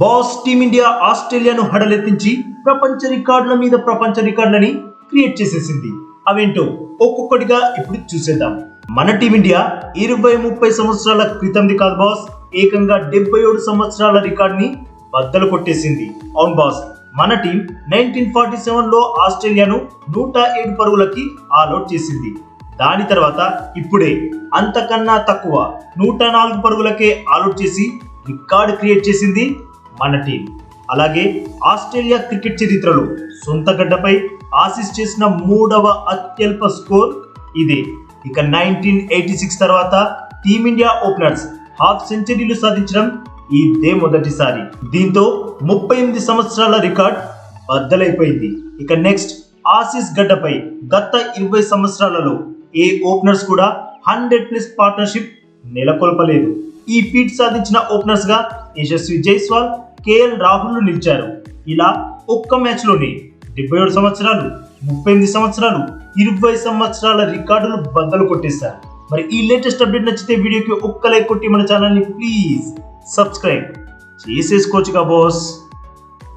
Boss team India ఆస్ట్రేలియాను హడలెత్తించి ప్రపంచ రికార్డుల మీద ప్రపంచ రికార్డులని క్రియేట్ చేసేసింది. అవేంటో ఒక్కొక్కటిగా ఇప్పుడు చూసేద్దాం. మన టీమిండియా ఇరవై ముప్పై సంవత్సరాల క్రితంది కాదు బాస్. ఏకంగా డెబ్బై ఏడు సంవత్సరాల రికార్డుని బద్దలు కొట్టేసింది. అవును బాస్ మన టీం నైన్టీన్ ఫార్టీ సెవెన్లో ఆస్ట్రేలియాను నూట ఏడు పరుగులకి ఆల్అౌట్ చేసింది. దాని తర్వాత ఇప్పుడే అంతకన్నా తక్కువ నూట నాలుగు పరుగులకే ఆల్అౌట్ చేసి రికార్డు క్రియేట్ చేసింది మన టీం అలాగే ఆస్ట్రేలియా క్రికెట్ చరిత్రలో సొంత గడ్డపై ఆసిస్ చేసిన మూడవ అత్యల్ప స్కోర్ ఇదే. ఇక నైన్టీన్ ఎయిటీ సిక్స్ తర్వాత టీమిండియా ఓపెనర్స్ హాఫ్ సెంచరీలు సాధించడం ఇదే మొదటిసారి. దీంతో ముప్పై ఎనిమిది సంవత్సరాల రికార్డ్ బద్దలైపోయింది. ఇక నెక్స్ట్ ఆసిస్ గడ్డపై గత ఇరవై సంవత్సరాలలో ఏ ఓపెనర్స్ కూడా హండ్రెడ్ ప్లస్ పార్ట్నర్షిప్ నెలకొల్పలేదు. ఈ ఫీట్ సాధించిన ఓపెనర్స్గా యశస్వి జైస్వాల్ కేఎల్ రాహుల్ను నిలిచారు. ఇలా ఒక్క మ్యాచ్లోనే డెబ్బై ఏడు సంవత్సరాలు ముప్పై ఎనిమిది సంవత్సరాలు ఇరవై సంవత్సరాల రికార్డులు బద్దలు కొట్టేశారు. మరి ఈ లేటెస్ట్ అప్డేట్ నచ్చితే వీడియోకి ఒక్క లైక్ కొట్టి మన ఛానల్ని ప్లీజ్ సబ్స్క్రైబ్ చేసేసుకోవచ్చుగా బాస్